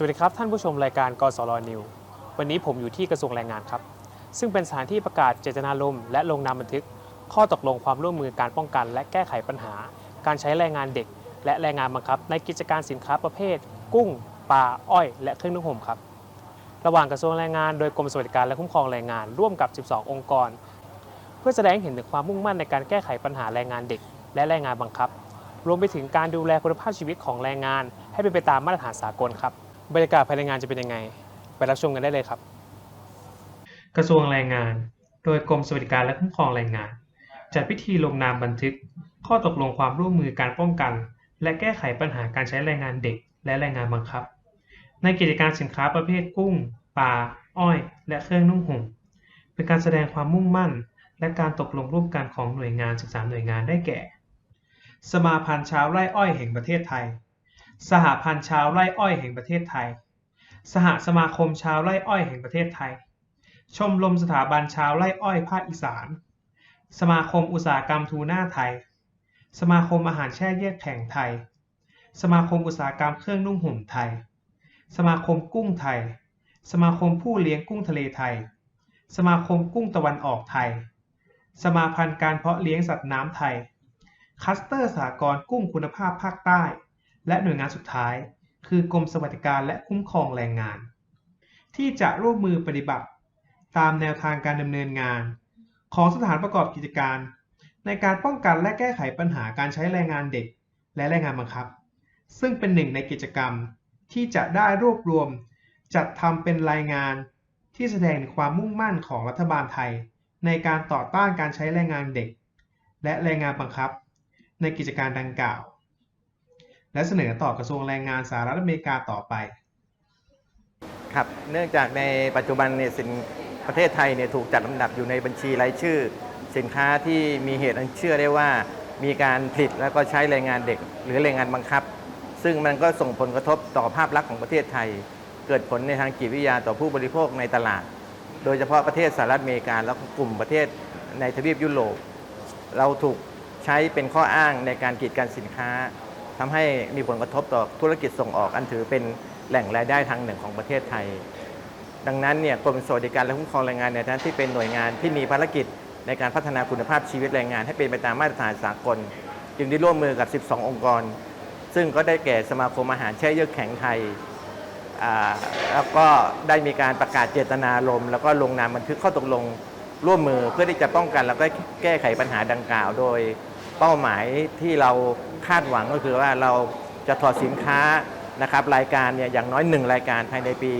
สวัสดีครับ ท่านผู้ชมรายการกสรนิว วันนี้ผมอยู่ที่กระทรวงแรงงานครับ ซึ่งเป็นสถานที่ประกาศเจตนารมณ์และลงนามบันทึก ข้อตกลงความร่วมมือการป้องกัน และแก้ไขปัญหา การใช้แรงงานเด็ก และแรงงานบังคับ ในกิจการสินค้าประเภท กุ้งปลาอ้อย และเครื่องนุ่งห่มครับระหว่างกระทรวงแรงงานโดยกรมสวัสดิการและคุ้มครองแรงงานร่วมกับ 12 องค์กร เพื่อแสดงเห็นถึงความมุ่งมั่นในการแก้ไขปัญหาแรงงานเด็ก และแรงงานบังคับ รวมไปถึงการดูแลคุณภาพชีวิตของแรงงาน ให้เป็นไปตามมาตรฐานสากลครับ บรรยากาศภายในงานจะเป็นยังไง ไปรับชมกันได้เลยครับ กระทรวงแรงงาน โดยกรมสวัสดิการและคุ้มครองแรงงาน จัดพิธีลงนามบันทึก ข้อตกลงความร่วมมือการป้องกัน และแก้ไขปัญหาการใช้แรงงานเด็ก และแรงงานบังคับ ในกิจการสินค้าประเภทกุ้งปลาอ้อย และเครื่องนุ่งห่มเป็นการแสดงความมุ่งมั่น และการตกลงร่วมกันของหน่วยงาน 13 หน่วยงานได้แก่ สมาพันธ์ชาวไร่อ้อยแห่งประเทศไทย สหพันธ์ชาวไร่อ้อยแห่งประเทศไทย สหสมาคมชาวไร่อ้อยแห่งประเทศไทย ชมรมสถาบันชาวไร่อ้อยภาคอีสาน สมาคมอุตสาหกรรมทูน่าไทย สมาคมอาหารแช่แยกแข็งไทย สมาคมอุตสาหกรรมเครื่องนุ่งห่มไทย สมาคมกุ้งไทย สมาคมผู้เลี้ยงกุ้งทะเลไทย สมาคมกุ้งตะวันออกไทย สมาพันธ์การเพาะเลี้ยงสัตว์น้ำไทย คัสเตอร์สหกรณ์กุ้งคุณภาพภาคใต้ และหน่วยงานสุดท้าย คือกรมสวัสดิการและคุ้มครองแรงงาน ที่จะร่วมมือปฏิบัติ ตามแนวทางการดำเนินงาน ของสถานประกอบกิจการ ในการป้องกันและแก้ไขปัญหาการใช้แรงงานเด็ก และแรงงานบังคับ ซึ่งเป็นหนึ่งในกิจกรรมที่จะได้รวบรวม จัดทำเป็นรายงานที่แสดงถึงความมุ่งมั่นของรัฐบาลไทย ในการต่อต้านการใช้แรงงานเด็ก และแรงงานบังคับ ในกิจการดังกล่าว และเสนอต่อกระทรวงแรงงานสหรัฐอเมริกาต่อไป ครับ เนื่องจากในปัจจุบันเนี่ยสินประเทศไทยเนี่ยถูกจัดลำดับอยู่ในบัญชีรายชื่อ สินค้าที่มีเหตุอันเชื่อได้ว่า มีการผลิตแล้วก็ใช้แรงงานเด็ก หรือแรงงานบังคับ ซึ่งมันก็ส่งผลกระทบต่อภาพลักษณ์ของประเทศไทย เกิดผลในทางจิตวิทยาต่อผู้บริโภคในตลาด โดยเฉพาะประเทศสหรัฐอเมริกาแล้วก็กลุ่มประเทศในทวีปยุโรปเราถูกใช้เป็นข้ออ้างในการกีดกันสินค้า ทำให้มีผลกระทบต่อธุรกิจส่งออกอันถือเป็นแหล่งรายได้ทางหนึ่งของประเทศไทย ดังนั้นเนี่ยกรมสวัสดิการและคุ้มครองแรงงานในฐานะที่เป็นหน่วยงานที่มีภารกิจในการพัฒนาคุณภาพชีวิตแรงงานให้เป็นไปตามมาตรฐานสากล จึงได้ร่วมมือกับ 12 องค์กร ซึ่งก็ได้แก่สมาคมอาหารแช่เยือกแข็งไทยอ่าแล้วก็ได้มีการประกาศเจตนารมณ์แล้วก็ลงนามบันทึกข้อตกลงร่วมมือเพื่อที่จะป้องกันแล้วก็แก้ไขปัญหาดังกล่าว โดย เป้าหมายที่เราคาดหวังก็คือว่าเราจะถอดสินค้านะครับรายการเนี่ยอย่างน้อยหนึ่งรายการภายในปี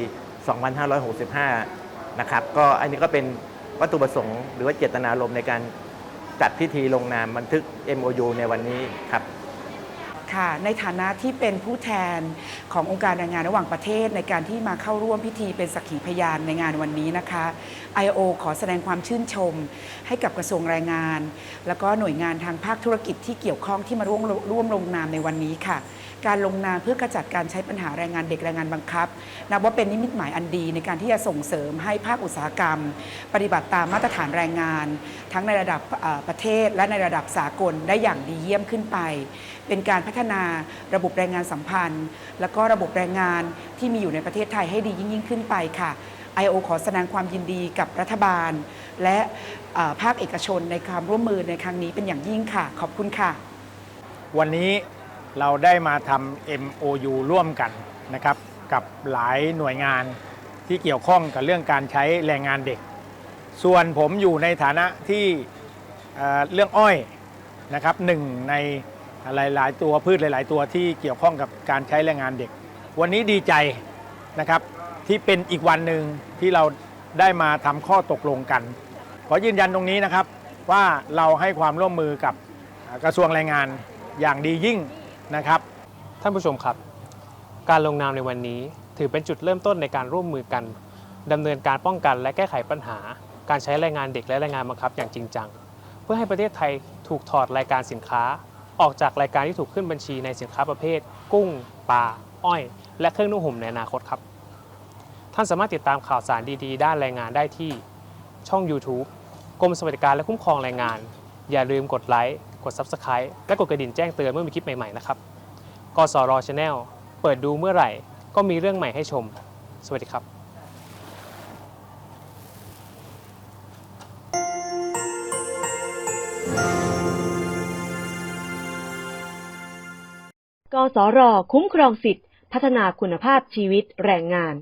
2565 นะครับก็อันนี้ก็เป็นวัตถุประสงค์หรือว่าเจตนารมณ์ในการจัดพิธีลงนามบันทึก MOU ในวันนี้ครับ ค่ะ ในฐานะที่เป็นผู้แทนขององค์การแรงงานระหว่างประเทศในการที่มาเข้าร่วมพิธีเป็นสักขีพยานในงานวันนี้นะคะ IO ขอแสดงความชื่นชม ให้กับกระทรวงแรงงาน แล้วก็หน่วยงานทางภาคธุรกิจที่เกี่ยวข้องที่มาร่วมร่วมลงนามในวันนี้ค่ะการลงนามเพื่อกระจัดการใช้ปัญหาแรงงานเด็กแรงงานบังคับ นับว่าเป็นนิมิตหมายอันดีในการที่จะส่งเสริมให้ภาคอุตสาหกรรม ปฏิบัติตามมาตรฐานแรงงาน ทั้งในระดับประเทศ และในระดับสากลได้อย่างดีเยี่ยมขึ้นไป เป็นการพัฒนาระบบแรงงานสัมพันธ์ แล้วก็ระบบแรงงานที่มีอยู่ในประเทศไทยให้ดียิ่งยิ่งขึ้นไปค่ะ IO ขอแสดงความยินดีกับรัฐบาล และภาคเอกชนในความร่วมมือในครั้งนี้เป็นอย่างยิ่งค่ะ ขอบคุณค่ะ วันนี้ เราได้มาทำ MOU ร่วมกันนะครับ กับหลายหน่วยงานที่เกี่ยวข้องกับเรื่องการใช้แรงงานเด็ก ส่วนผมอยู่ในฐานะที่เเรื่องอ้อยนะครับหนึ่งในหลายๆ ตัวพืชหลาย ๆ ตัวที่เกี่ยวข้องกับการใช้แรงงานเด็ก วันนี้ดีใจนะครับที่เป็นอีกวันหนึ่งที่เราได้มาทำข้อตกลงกัน ขอยืนยันตรงนี้นะครับว่าเราให้ความร่วมมือกับกระทรวงแรงงานอย่างดียิ่ง นะครับ ท่านผู้ชมครับ การลงนามในวันนี้ถือเป็นจุดเริ่มต้นในการร่วมมือกันดำเนินการป้องกันและแก้ไขปัญหา การใช้แรงงานเด็กและแรงงานบังคับอย่างจริงจัง เพื่อให้ประเทศไทยถูกถอดรายการสินค้า ออกจากรายการที่ถูกขึ้นบัญชีในสินค้าประเภท กุ้งปลาอ้อย และเครื่องนุ่งห่มในอนาคตครับ ท่านสามารถติดตามข่าวสารดีๆ ด้านแรงงานได้ที่ช่อง YouTube กรมสวัสดิการและคุ้มครองแรงงาน อย่าลืมกดไลค์ กด Subscribe และกดกระดิ่งแจ้งเตือนเมื่อมีคลิปใหม่ ๆ นะครับกสรชาแนลเปิดดูเมื่อไหร่ ก็มีเรื่องใหม่ให้ชม สวัสดีครับกสรคุ้มครองสิทธิพัฒนาคุณภาพชีวิตแรงงาน